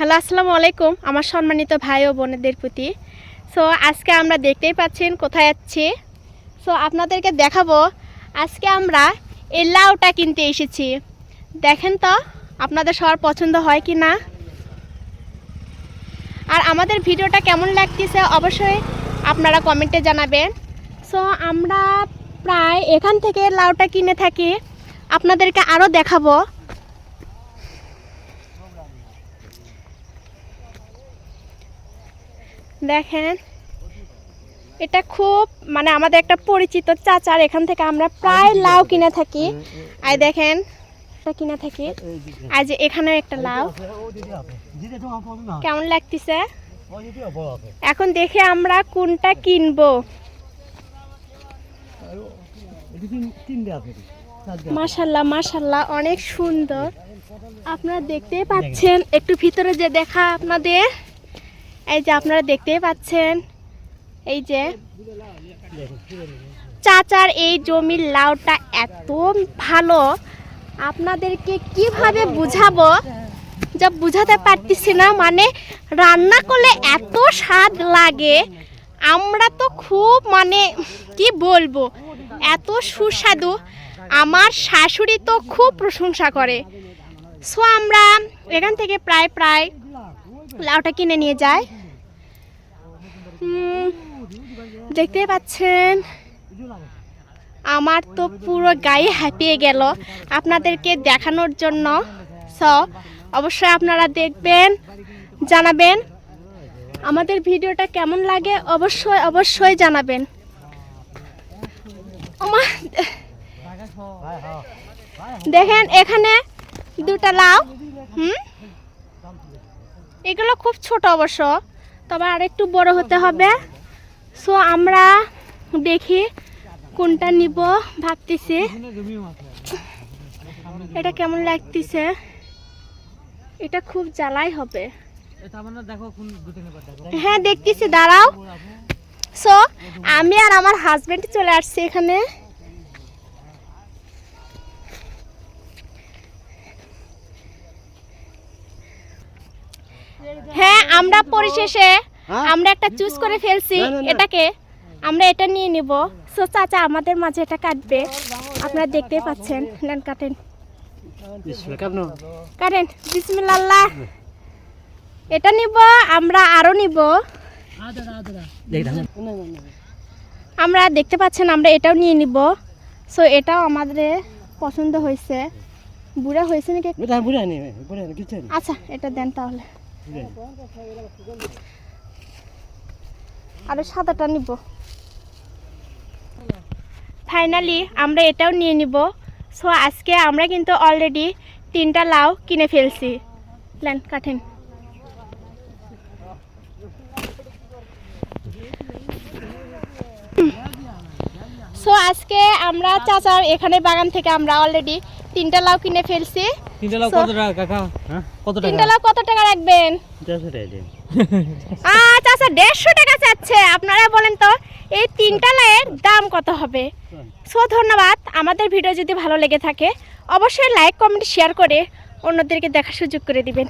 Hello, আসসালামু আলাইকুম। আমার সম্মানিত ভাই ও বোনেদের প্রতি। সো আজকে আমরা দেখতেই পাচ্ছেন কোথায় যাচ্ছি। সো আপনাদেরকে দেখাবো, আজকে আমরা এই লাউটা কিনতে এসেছি। দেখেন তো, আপনাদের সবার পছন্দ হয় কি না? আর আমাদের ভিডিওটা কেমন লাগতেছে অবশ্যই আপনারা কমেন্টে জানাবেন। সো আমরা প্রায় এখান থেকে লাউটা কিনে থাকি। আপনাদেরকে আরও দেখাবো। দেখেন। এটা খুব মানে আমাদের একটা পরিচিত চাচার এখান থেকে আমরা প্রায় লাউ কিনে থাকি। আর দেখেন এটা কিনে থাকি। আর যে এখানেও একটা লাউ। কেমন লাগতেছে? এখন দেখে আমরা কোনটা কিনবো। মাশাল্লাহ মাশাল্লাহ অনেক সুন্দর। আপনারা দেখতেই পাচ্ছেন একটু ভিতরে যে দেখা আপনাদের। এই যে আপনারা দেখতেই পাচ্ছেন, এই যে চাচার এই জমির লাউটা এত ভালো, আপনাদেরকে কীভাবে বুঝাবো? যা বুঝাতে পারতেছি না মানে রান্না করলে এত স্বাদ লাগে, আমরা তো খুব মানে কি বলব, এত সুস্বাদু। আমার শাশুড়ি তো খুব প্রশংসা করে। সো আমরা এখান থেকে প্রায় প্রায় লাউটা কিনে নিয়ে যাই। দেখতেই পাচ্ছেন? আমার তো পুরো গায়ে হাঁপিয়ে গেল আপনাদেরকে দেখানোর জন্য। সো অবশ্যই আপনারা দেখবেন, জানাবেন। আমাদের ভিডিওটা কেমন লাগে অবশ্যই অবশ্যই জানাবেন। দেখেন এখানে দুটা লাউ। হুম? এগুলো খুব ছোট অবশ্য। তবে আরেকটু বড় হতে হবে। সো আমরা দেখি কোনটা নিব ভাবতেছি। এটা কেমন লাগতেছে? এটা খুব জ্বালাই হবে। হ্যাঁ দেখতেছি, দাঁড়াও। সো আমি আর আমার হাজবেন্ড চলে আসছি এখানে। হ্যাঁ আমরা পরিশেষে হ্যাঁ? আমরা একটা চুজ করে ফেলছি। এটাকে। আমরা এটা নিয়ে নিব। সো চাচা আমাদের মাঝে এটা কাটবে। আপনারা দেখতে পাচ্ছেন নেন কাটেন। কাটেন বিসমিল্লাহ এটা নিব আমরা আরও নিব। আমরা দেখতে পাচ্ছেন আমরা এটাও নিয়ে নিব। সো এটাও আমাদের পছন্দ হয়েছে। বুড়া হয়েছে নাকি? আচ্ছা এটা দেন তাহলে। আরও সাদাটা নিব। ফাইনালি আমরা এটাও নিয়ে নিব। সো আজকে আমরা কিন্তু অলরেডি তিনটা লাউ কিনে ফেলছি। লেন কাঠেন সো আজকে আমরা চাচার এখানে বাগান থেকে আমরা অলরেডি তিনটা লাউ কিনে ফেলছি। তিনটা লাউ কত টাকা কাকা? হ্যাঁ? কত টাকা? তিনটা লাউ কত টাকা রাখবেন? দেড়শো টাকা দিন আচ্ছা আচ্ছা দেড়শো টাকা চাচ্ছে। আপনারা বলেন তো এই তিনটা লাইয়ের দাম কত হবে? সো ধন্যবাদ। আমাদের ভিডিও যদি ভালো লেগে থাকে অবশ্যই লাইক কমেন্ট শেয়ার করে অন্যদেরকে দেখার সুযোগ করে দিবেন।